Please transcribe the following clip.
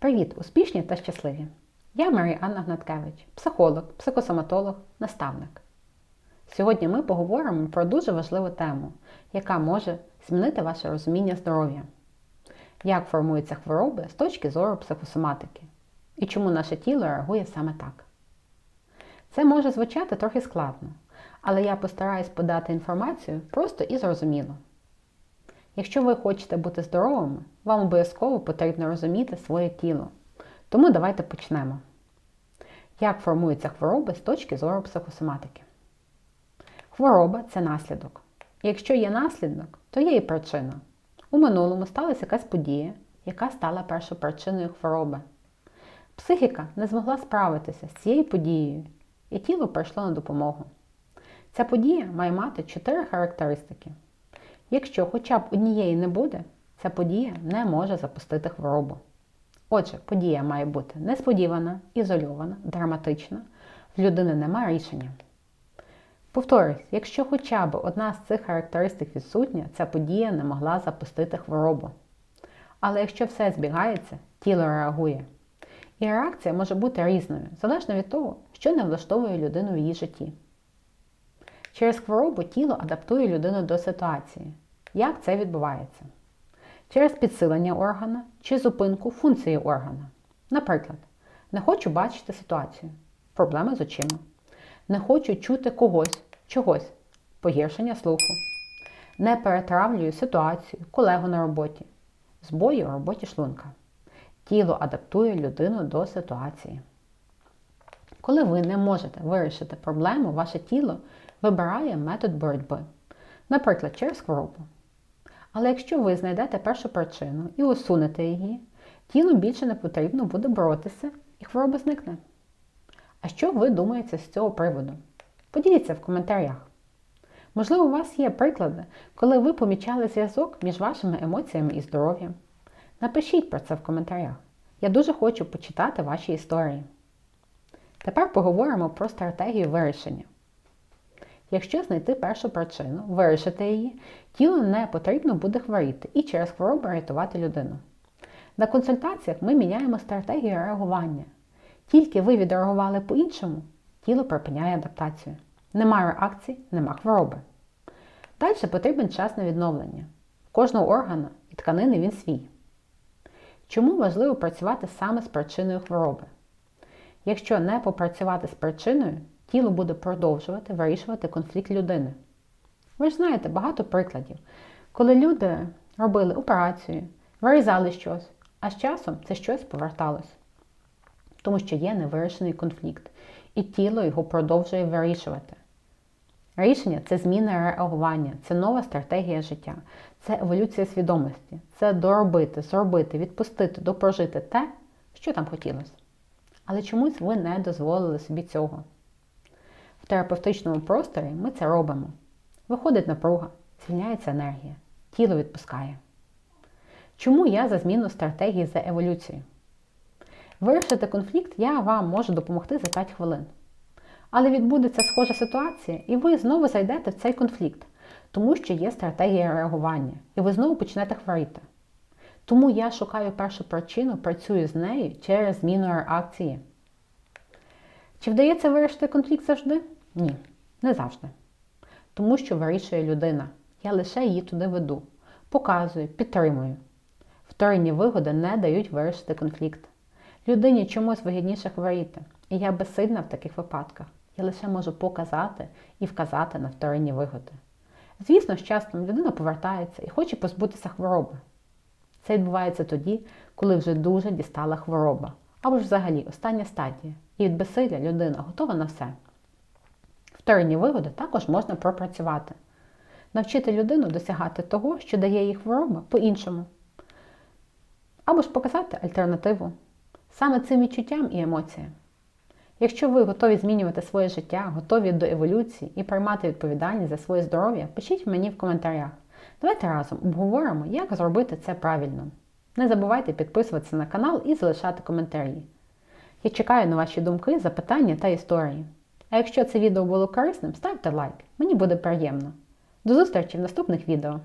Привіт, успішні та щасливі! Я Марія Анна Гнаткевич, психолог, психосоматолог, наставник. Сьогодні ми поговоримо про дуже важливу тему, яка може змінити ваше розуміння здоров'я. Як формуються хвороби з точки зору психосоматики і чому наше тіло реагує саме так. Це може звучати трохи складно, але я постараюсь подати інформацію просто і зрозуміло. Якщо ви хочете бути здоровими, вам обов'язково потрібно розуміти своє тіло. Тому давайте почнемо. Як формуються хвороби з точки зору психосоматики? Хвороба це наслідок. Якщо є наслідок, то є і причина. У минулому сталася якась подія, яка стала першопричиною хвороби. Психіка не змогла справитися з цією подією, і тіло прийшло на допомогу. Ця подія має мати чотири характеристики. Якщо хоча б однієї не буде, ця подія не може запустити хворобу. Отже, подія має бути несподівана, ізольована, драматична, в людини немає рішення. Повторюсь, якщо хоча б одна з цих характеристик відсутня, ця подія не могла запустити хворобу. Але якщо все збігається, тіло реагує. І реакція може бути різною, залежно від того, що не влаштовує людину в її житті. Через хворобу тіло адаптує людину до ситуації. Як це відбувається? Через підсилення органа чи зупинку функції органа. Наприклад, не хочу бачити ситуацію, проблеми з очима. Не хочу чути когось, чогось, погіршення слуху. Не перетравлюю ситуацію, колегу на роботі, збої у роботі шлунка. Тіло адаптує людину до ситуації. Коли ви не можете вирішити проблему, ваше тіло вибирає метод боротьби, наприклад, через хворобу. Але якщо ви знайдете першу причину і усунете її, тілу більше не потрібно буде боротися і хвороба зникне. А що ви думаєте з цього приводу? Поділіться в коментарях. Можливо, у вас є приклади, коли ви помічали зв'язок між вашими емоціями і здоров'ям. Напишіть про це в коментарях. Я дуже хочу почитати ваші історії. Тепер поговоримо про стратегію вирішення. Якщо знайти першу причину, вирішити її, тілу не потрібно буде хворіти і через хворобу рятувати людину. На консультаціях ми міняємо стратегію реагування. Тільки ви відреагували по-іншому, тіло припиняє адаптацію. Нема реакції, нема хвороби. Далі потрібен час на відновлення. Кожного органа і тканини він свій. Чому важливо працювати саме з причиною хвороби? Якщо не попрацювати з причиною, тіло буде продовжувати вирішувати конфлікт людини. Ви ж знаєте багато прикладів, коли люди робили операцію, вирізали щось, а з часом це щось поверталось. Тому що є невирішений конфлікт, і тіло його продовжує вирішувати. Рішення це зміна реагування, це нова стратегія життя, це еволюція свідомості, це доробити, зробити, відпустити, допрожити те, що там хотілося. Але чомусь ви не дозволили собі цього. Терапевтичному просторі ми це робимо. Виходить напруга, звільняється енергія, тіло відпускає. Чому я за зміну стратегії за еволюцію? Вирішити конфлікт я вам можу допомогти за 5 хвилин. Але відбудеться схожа ситуація, і ви знову зайдете в цей конфлікт, тому що є стратегія реагування, і ви знову почнете хворіти. Тому я шукаю першу причину, працюю з нею через зміну реакції. Чи вдається вирішити конфлікт завжди? Ні, не завжди. Тому що вирішує людина. Я лише її туди веду, показую, підтримую. Вторинні вигоди не дають вирішити конфлікт. Людині чомусь вигідніше хворіти, і я безсильна в таких випадках. Я лише можу показати і вказати на вторинні вигоди. Звісно, з часом людина повертається і хоче позбутися хвороби. Це відбувається тоді, коли вже дуже дістала хвороба, або ж взагалі остання стадія, і від безсилля людина готова на все. Вторинні вигоди також можна пропрацювати, навчити людину досягати того, що дає їй хвороба по-іншому, або ж показати альтернативу саме цим відчуттям і емоціям. Якщо ви готові змінювати своє життя, готові до еволюції і приймати відповідальність за своє здоров'я, пишіть мені в коментарях. Давайте разом обговоримо, як зробити це правильно. Не забувайте підписуватися на канал і залишати коментарі. Я чекаю на ваші думки, запитання та історії. А якщо це відео було корисним, ставте лайк, мені буде приємно. До зустрічі в наступних відео!